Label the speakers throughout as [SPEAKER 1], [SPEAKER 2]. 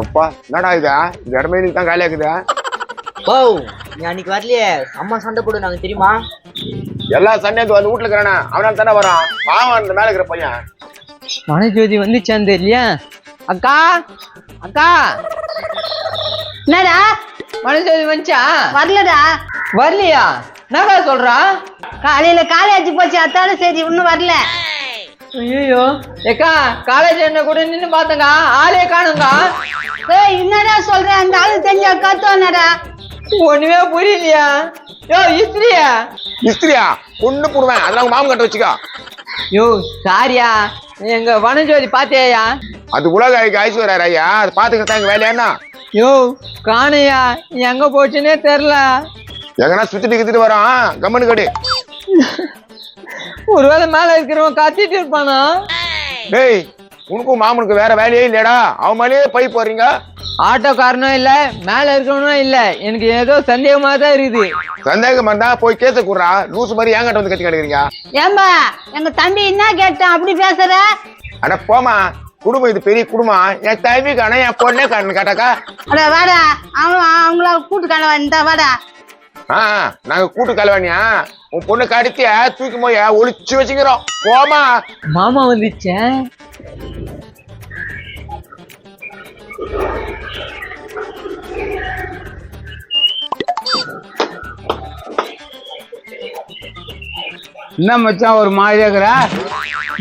[SPEAKER 1] அப்பா என்னடா இது? இந்த இடமே நீ தான் காலியா இருக்குதா
[SPEAKER 2] ஓ நீ அன்னைக்கு வரலையே. அம்மா சண்டை போடு நாங்க தெரியுமா?
[SPEAKER 1] எல்லா சண்டையும் வந்து வீட்டுல இருக்கிறானே அவனால தானே வரான். பாவம் அந்த மேல இருக்கிற பையன்.
[SPEAKER 3] மனஜோதி வந்துச்சான் தெரியலையா அக்கா அக்கா.
[SPEAKER 4] என்னடா?
[SPEAKER 3] மனஜோதி வந்துச்சா?
[SPEAKER 4] வரலடா.
[SPEAKER 3] வரலையா? என்னக்கா சொல்றா?
[SPEAKER 4] காலையில காலேஜ் போச்சு அத்தால சரி இன்னும் வரல.
[SPEAKER 3] ஐயோ ஏக்கா காலேஜ் என்ன கூட நின்னு பார்த்தங்க ஆளே காணுங்கா
[SPEAKER 4] ஏய் என்னடா சொல்ற? அந்த ஆளு தெரிஞ்ச கத்தோனடா
[SPEAKER 3] ஒண்ணுமே புரியலையா? யோ இஸ்திரியா
[SPEAKER 1] இஸ்திரியா பொண்ணு போடுவேன். அதெல்லாம் உங்க மாமன் கட்ட வச்சுக்கோ.
[SPEAKER 3] யோ சாரியா. எங்க வனஜோதி பாத்தியாயா?
[SPEAKER 1] அது உலக ஐஸ்வர்யா ஐயா. அது பாத்துக்கிட்டா எங்க வேலையா என்ன?
[SPEAKER 3] யோ காணையா. எங்க போச்சுன்னே தெரியல.
[SPEAKER 1] எங்கன்னா சுத்திட்டு கித்திட்டு வரான் கம்மனு கடி.
[SPEAKER 3] ஒருவேளை மேல இருக்கிறவன் கத்திட்டு இருப்பானா?
[SPEAKER 1] டேய் உனக்கும் மாமனுக்கு வேற வேலையே இல்லையாடா அவன் மேலேயே பை போறீங்க
[SPEAKER 3] ஆட்டோக்காரனும் இல்ல மேல இருக்கிறவனும் இல்ல. எனக்கு ஏதோ சந்தேகமா தான் இருக்குது.
[SPEAKER 1] சந்தேகம் வந்தா போய் கேச கூடுறா லூசு மாதிரி ஏங்கிட்ட வந்து கட்டி கிடக்குறீங்க.
[SPEAKER 4] ஏம்பா எங்க தம்பி என்ன கேட்டான்? அப்படி பேசுற?
[SPEAKER 1] அட போமா குடும்பம் இது பெரிய குடும்பம்? என் தம்பி காண என் பொண்ணே காணு கேட்டாக்கா.
[SPEAKER 4] அட வாடா அவன் அவங்கள கூட்டு இந்த வாடா.
[SPEAKER 1] ஆ நாங்க கூட்டு கலவாணியா உன் பொண்ணு கடித்திய தூக்கி போய் ஒளிச்சு வச்சுக்கிறோம். போமா
[SPEAKER 3] மாமா வந்துச்சே
[SPEAKER 5] என்ன மச்சான் ஒரு மாதிரியா இருக்கிற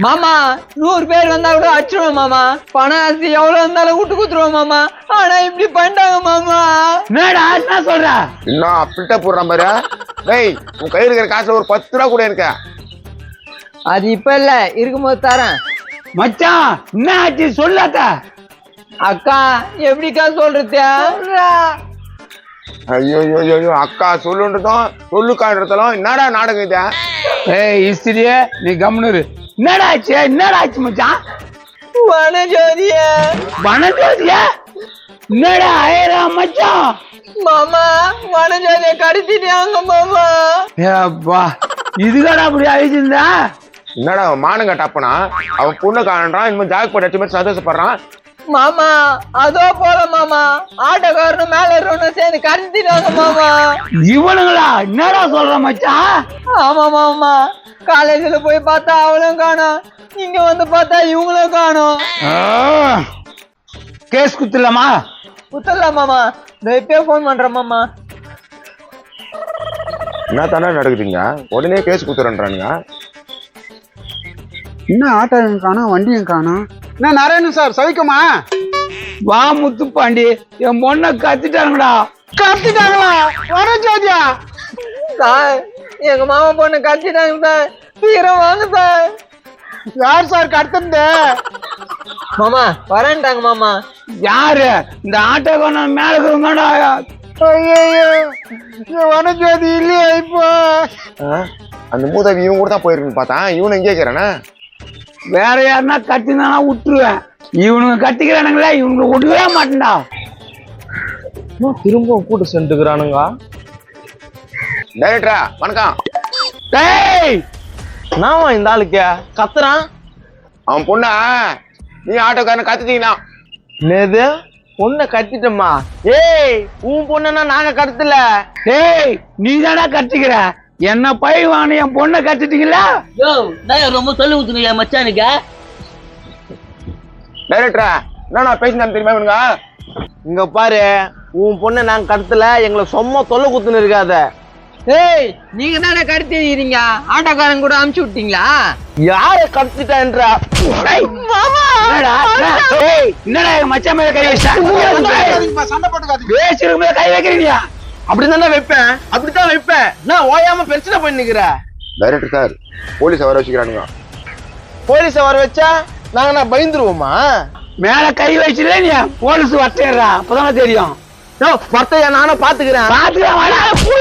[SPEAKER 3] மாமா நூறு பேர் வந்தா கூட அடிச்சிருவோம் மாமா. பண ஆசை எவ்வளவு இருந்தாலும் விட்டு குத்துருவோம் மாமா. ஆனா இப்படி பண்ணிட்டாங்க மாமா.
[SPEAKER 5] என்னடா என்ன சொல்ற?
[SPEAKER 1] இன்னும் பில்ட்ட போடுறான் பாரு டேய் உன் கையில் இருக்கிற காசுல ஒரு பத்து ரூபா கூட இருக்க
[SPEAKER 3] அது இப்ப இல்ல இருக்கும்போது தரேன்.
[SPEAKER 5] மச்சான் என்ன ஆச்சு? சொல்லாத
[SPEAKER 3] அக்கா எப்படிக்கா சொல்றது?
[SPEAKER 1] ஐயோ ஐயோ அக்கா சொல்லுன்றதும் சொல்லுக்கான்றதும் என்னடா நாடகம் இது?
[SPEAKER 5] ஏய் இஸ்திரியே நீ கம்னுரு என்னடா ஆச்சு? என்னடா ஆச்சு மச்சான்?
[SPEAKER 3] வனஜோதிய.
[SPEAKER 5] வனஜோதியா? என்னடா ஆயிரா மச்சான்?
[SPEAKER 3] மாமா வனஜோதிய கடத்திட்டாங்க மாமா.
[SPEAKER 5] ஏப்பா இதுதாடா அப்படி ஆயிடுச்சுந்தா
[SPEAKER 1] என்னடா அவன் மானங்க டப்பனா? அவன் பொண்ணு காணன்றான் இனிமே ஜாக் போட்டு அடிச்சு மாதிரி சந்தோஷப்படுறான்.
[SPEAKER 3] மாமா அதோ போல மாமா. ஆட்டோக்காரனும் மேல இருக்கணும் சேர்ந்து கடத்திட்டாங்க மாமா.
[SPEAKER 5] இவனுங்களா? என்னடா சொல்ற மச்சான்
[SPEAKER 3] ஆமா மாமா. காலேஜ்ல போய் பார்த்தா அவளும் காணோம். இங்க வந்து பார்த்தா இவங்களும் காணோம்.
[SPEAKER 5] கேஸ் குத்துலாமா
[SPEAKER 3] குத்தல மாமா. நான் இப்பயே ஃபோன் பண்றேன் மாமா.
[SPEAKER 1] என்ன தானே நடக்குதுங்க? உடனே கேஸ் குத்துறன்றானுங்க
[SPEAKER 6] என்ன ஆட்டோயும் காணோம் வண்டியும் காணோம்? என்ன நாராயணன் சார் சவிக்குமா?
[SPEAKER 5] வா முத்துப்பாண்டி என் பொண்ணை கத்திட்டாங்கடா
[SPEAKER 6] கத்திட்டாங்களா? வர ஜோதியா.
[SPEAKER 3] சார் எங்க மாமா பொண்ணு கடத்திட்டாங்க சார். சீக்கிரம் வாங்க சார்.
[SPEAKER 6] யார் சார் கடத்துனது
[SPEAKER 3] மாமா வரேன்ட்டாங்க மாமா.
[SPEAKER 5] யாரு? இந்த ஆட்டோக்காரன் மேல இருக்கிறவங்கடா
[SPEAKER 6] ஐயோ வனஜோதி இல்லையா இப்போ?
[SPEAKER 1] அந்த மூதவி இவன் கூட தான் போயிருக்குன்னு பார்த்தா இவனு எங்கே இருக்கிறானே
[SPEAKER 5] வேற யாருன்னா கத்தினானா விட்டுருவேன். இவனுங்க கத்திக்கிறானுங்களே இவனுங்க விடவே மாட்டேன்டா.
[SPEAKER 2] திரும்பவும் கூட்டு சென்றுக்கிறானுங்க.
[SPEAKER 1] டைரக்டரா வணக்கம்.
[SPEAKER 5] டேய்!
[SPEAKER 2] நான் இந்த ஆளுக்கு? கத்துறான்?
[SPEAKER 1] அவன் பொண்ணா? நீ ஆட்டோக்காரன் கத்துட்டீங்கன்னா.
[SPEAKER 2] நேது பொண்ணை கத்திட்டோமா ஏய் உன் பொண்ணுன்னா நாங்க கடத்தல
[SPEAKER 5] டேய் நீ தானடா கத்திக்கிற. என்ன பை வாங்க என் பொண்ணை கத்திட்டீங்களா?
[SPEAKER 7] யோ நான் ரொம்ப சொல்லி ஊத்துனியா மச்சானுக்கு?
[SPEAKER 1] டைரக்டரா என்ன நான் பேசினேன் தெரியுமா இவனுங்க?
[SPEAKER 2] இங்க பாரு உன் பொண்ணை நாங்க கடத்தல எங்களை சும்மா தொல்லை குத்துன்னு இருக்காத.
[SPEAKER 3] ஏய் நீங்க தானே கடத்திக்கிறீங்க ஆட்டோக்காரன் கூட அமுச்சு விட்டீங்களா?
[SPEAKER 2] யாரை கடத்திட்டான்றா?
[SPEAKER 5] என்னடா மச்சான் மேல கை வச்சா
[SPEAKER 6] சண்டை
[SPEAKER 5] போது கை வைக்கிறீங்க
[SPEAKER 2] அப்படி தானே வைப்பேன். அப்படித்தான் வைப்பேன். நான் ஓயாம பிரச்சனை பண்ணிக்கிற
[SPEAKER 1] டைரக்டர் சார் போலீஸ் வர வச்சுக்கிறானுங்க.
[SPEAKER 2] போலீஸ வர வச்சா நாங்க நான் பயந்துருவோமா?
[SPEAKER 5] மேல கை வச்சுல நீ போலீஸ் வச்சிடுறா அப்பதானே தெரியும்.
[SPEAKER 2] யோ மத்தையா நானும் பாத்துக்கிறேன்
[SPEAKER 5] பாத்துக்கலாம் வாடா.
[SPEAKER 2] கூட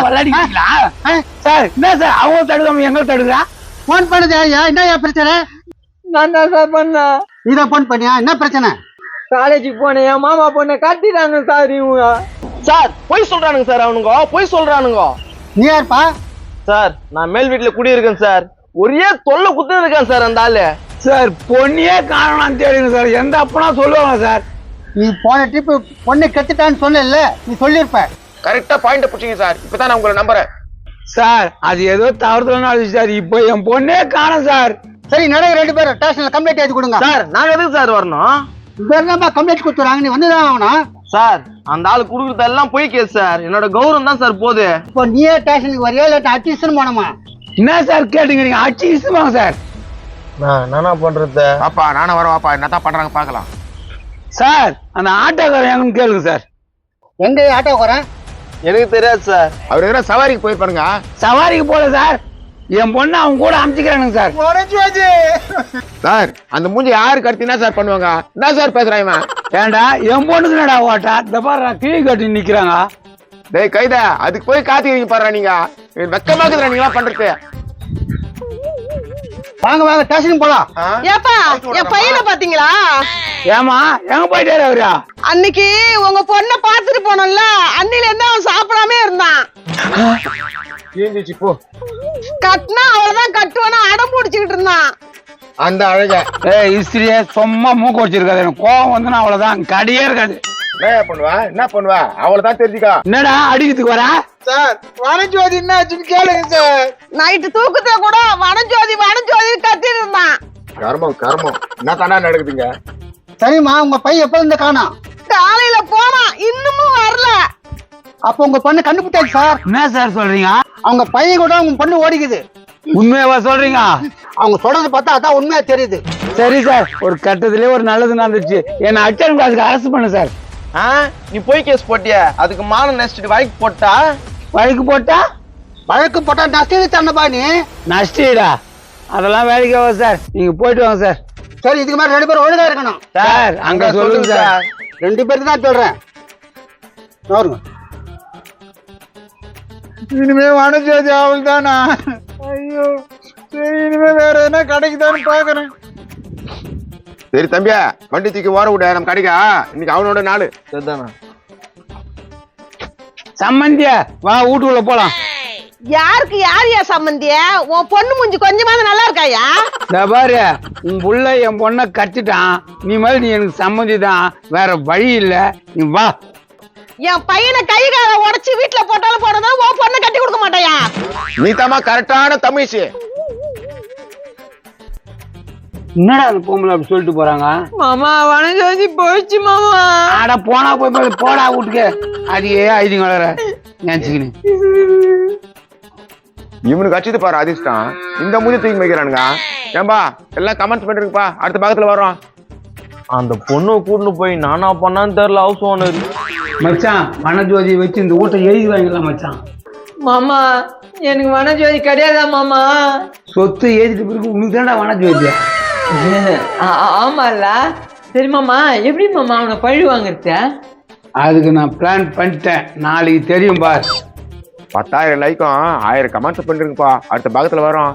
[SPEAKER 5] விளையாடிக்கிறீங்களா? சார் என்ன சார் அவங்க தடுக்காம எங்க தடுக்கிறா
[SPEAKER 6] போன் பண்ணுது ஐயா என்ன பிரச்சனை
[SPEAKER 3] நான் தான் சார்
[SPEAKER 6] நீ போன் பண்ணியா என்ன பிரச்சனை
[SPEAKER 3] காலேஜுக்கு போனேன் என் மாமா பொண்ணை கடத்திட்டாங்க சார் இவங்க
[SPEAKER 2] சார் பொய் சொல்றானுங்க சார் அவனுங்க பொய் சொல்றானுங்க
[SPEAKER 6] நீ யாருப்பா
[SPEAKER 2] சார் நான் மேல் வீட்டுல குடியிருக்கேன் சார் ஒரே தொல்லை குத்து இருக்கான் சார் அந்த ஆளு?
[SPEAKER 5] சார் பொண்ணையே காணலாம் தேடுங்க சார். எந்த அப்பனா சொல்லுவாங்க சார்?
[SPEAKER 6] நீ போன ட்ரிப் பொண்ணை கத்துட்டான்னு சொன்னல நீ சொல்லியிருப்ப
[SPEAKER 1] கரெக்டா பாயிண்ட் பிடிச்சிங்க சார். இப்பதான் நான் உங்களை நம்புறேன்.
[SPEAKER 5] சார் அது ஏதோ தவறுதலான சார். இப்போ என் பொண்ணே காணும் சார்.
[SPEAKER 6] சரி நடக்க ரெண்டு பேரும் ஸ்டேஷன்ல கம்ப்ளைண்ட் எழுதி கொடுங்க.
[SPEAKER 2] சார் நாங்க எதுக்கு சார் வரணும்?
[SPEAKER 6] வேறதாம்பா கம்ப்ளைண்ட் கொடுத்துறாங்க நீ வந்துதான் ஆகணும்.
[SPEAKER 2] சார் அந்த ஆளு குடுக்கறதெல்லாம் பொய் கேஸ் சார். என்னோட கௌரவம் தான் சார் போகுது.
[SPEAKER 6] இப்போ நீயே ஸ்டேஷனுக்கு வரையா? இல்லாட்ட அட்டிஷன் போனோமா
[SPEAKER 5] என்ன சார் கேட்டுங்க? நீங்க அடிச்சு இசுவாங்க சார்.
[SPEAKER 2] நான் பண்றது?
[SPEAKER 1] வாப்பா நானும் வரேன் வாப்பா. என்னதான் பண்றாங்க பார்க்கலாம்.
[SPEAKER 5] சார் அந்த ஆட்டோக்காரன் எங்கன்னு கேளுங்க சார்.
[SPEAKER 6] எங்க ஆட்டோ வரேன்
[SPEAKER 2] எனக்கு தெரியாது சார்.
[SPEAKER 1] அவர் எதனா சவாரிக்கு போயிருப்பாருங்க
[SPEAKER 5] சவாரிக்கு போல சார். என் பொண்ணு அவங்க கூட அமுச்சிக்கிறானுங்க சார்.
[SPEAKER 1] சார் அந்த மூஞ்சி அடுத்து என்ன சார் பண்ணுவாங்க? என்ன சார் பேசுறான் இவன்?
[SPEAKER 5] ஏண்டா என் பொண்ணுக்கு என்னடா ஓட்டா? இந்த பாரு கிளி கட்டி நிக்கிறாங்க.
[SPEAKER 1] டேய் கைதா அதுக்கு போய் காத்துக்கிறீங்க பாரு நீங்க. எனக்கு வெக்கமா இருக்குதுடா நீங்க பண்றது?
[SPEAKER 6] வாங்க வாங்க ஸ்டேஷனுக்கு போலாம்?
[SPEAKER 8] ஏப்பா என் பையனை பாத்தீங்களா?
[SPEAKER 5] ஏமா எங்க போயிட்டாரு அவரா?
[SPEAKER 8] அன்னைக்கு உங்க பொண்ணை பாத்துட்டு போனோம்ல அன்னில இருந்து அவன் சாப்பிடாம இருந்தான்.
[SPEAKER 1] போ.
[SPEAKER 8] கட்டினா அவ்வளவுதான் கட்டுவானா அடம் பிடிச்சுக்கிட்டு இருந்தான்.
[SPEAKER 1] அந்த அழக.
[SPEAKER 5] ஏய் இஸ்திரியே சும்மா மூக்க வச்சிருக்காது எனக்கு கோவம் வந்து அவ்வளவுதான் கடியே இருக்காது.
[SPEAKER 1] என்ன பண்ணுவா என்ன பண்ணுவா? அவ்வளவுதான் தெரிஞ்சுக்கா.
[SPEAKER 5] என்னடா அடிக்கிறதுக்கு வரா?
[SPEAKER 6] சார் வானஜோதி என்ன ஆச்சுன்னு கேளுங்க சார்.
[SPEAKER 8] நைட்டு தூக்கத்துல கூட வனஜோதி வனஜோதி கத்திட்டு இருந்தான்.
[SPEAKER 1] கர்மம் கர்மம். என்ன தாண்டா நடக்குதுங்க?
[SPEAKER 6] சரிம்மா உங்க பையன் எப்ப இருந்து காணோம்
[SPEAKER 8] காலையில போனான் இன்னமும் வரல.
[SPEAKER 6] அப்போ உங்க பொண்ணு கண்டுபிடிச்சாச்சு சார்.
[SPEAKER 5] என்ன சார் சொல்றீங்க?
[SPEAKER 6] அவங்க பையன் கூட உங்க பொண்ணு ஓடிக்குது.
[SPEAKER 5] உண்மையாவா சொல்றீங்க?
[SPEAKER 6] அவங்க சொல்றது பார்த்தா அதான் உண்மையா தெரியுது.
[SPEAKER 5] சரி சார். ஒரு கட்டத்திலே ஒரு நல்லது நடந்துச்சு என்ன அட்டன் அதுக்கு அரசு பண்ணு சார்.
[SPEAKER 2] ஆ? நீ பொய் கேஸ் போட்டிய. அதுக்கு மானம் நெக்ஸ்ட் வழக்கு போட்டா?
[SPEAKER 5] வழக்கு போட்டா?
[SPEAKER 6] வழக்கு போட்டா நஷ்டம் தரணும்பா நீ?
[SPEAKER 5] நஷ்டீடா அதெல்லாம் வேலைக்கு ஆகாது சார். நீங்க போயிட்டு வாங்க சார்.
[SPEAKER 6] சரி இதுக்கு மேல ரெண்டு பேரும் ஒழுங்கா இருக்கணும்.
[SPEAKER 5] சார் அங்க சொல்லுங்க சார்.
[SPEAKER 6] ரெண்டு பேருக்கு தான் சொல்றேன். பாருங்க. இனிமே வானஜோதி அவள் தானா? ஐயோ சரி இனிமே வேற என்ன கிடைக்குதான்னு பாக்குறேன்
[SPEAKER 1] சரி தம்பியா வண்டி தூக்கி ஓர விட நம்ம கடைக்கா இன்னைக்கு அவனோட நாள்.
[SPEAKER 2] சரிதானா.
[SPEAKER 5] சம்மந்தியா வா வீட்டுக்குள்ள போலாம்.
[SPEAKER 8] யாருக்கு யாரியா சம்பந்திய உன் பொண்ணு மூஞ்சி கொஞ்சமாவது நல்லா இருக்காயா?
[SPEAKER 5] இந்த பாரு உன் புள்ள என் பொண்ணை கட்டிட்டான் நீ மாதிரி நீ எனக்கு சம்மந்தி தான். வேற வழி இல்ல. நீ வா.
[SPEAKER 8] என் பையனை கை கால உடைச்சு வீட்டுல போட்டாலும் போடுறதா உன் பொண்ணை கட்டி கொடுக்க மாட்டாயா?
[SPEAKER 1] நீ தாமா கரெக்டான தமிழ்ச்சி.
[SPEAKER 5] என்னடா அந்த பொம்பளை அப்படி சொல்லிட்டு போறாங்க?
[SPEAKER 3] மாமா வனஜோதி போயிடுச்சு மாமா.
[SPEAKER 5] ஆட போனா போய் பாரு, போடா வீட்டுக்கு. அதையே ஐதிங்க வளர. நினைச்சுக்கினு.
[SPEAKER 1] இவனுக்கு அடிச்சது பாரு அதிர்ஷ்டம். இந்த மூஞ்சி தூக்கி வைக்கிறானுங்க. ஏம்பா எல்லாம் கமெண்ட்ஸ் பண்ணிருக்குப்பா அடுத்த பாகத்துல வரோம்
[SPEAKER 2] அந்த பொண்ணு கூட்டிட்டு போய் நானா பண்ணான்னு தெரியல ஹவுஸ் ஓனர்
[SPEAKER 5] மச்சான் வனஜோதியை வச்சு இந்த வீட்டை எழுதி வாங்கிடலாம் மச்சான்?
[SPEAKER 3] மாமா எனக்கு வனஜோதி கிடையாதா மாமா?
[SPEAKER 5] சொத்து எழுதிட்டு பிறகு உனக்கு தான்டா வனஜோதியா
[SPEAKER 3] ஆ- ஆ- ஆமால்ல. சரி மாமா எப்படி மாமா அவனை பழி வாங்குறது?
[SPEAKER 5] அதுக்கு நான் பிளான் பண்ணிட்டேன். நாளைக்கு தெரியும் பார்.
[SPEAKER 1] பத்தாயிரம் லைக்கும் ஆயிரம் கமெண்ட்ஸ் பண்ணிருக்குப்பா அடுத்த பாகத்துல வரோம்.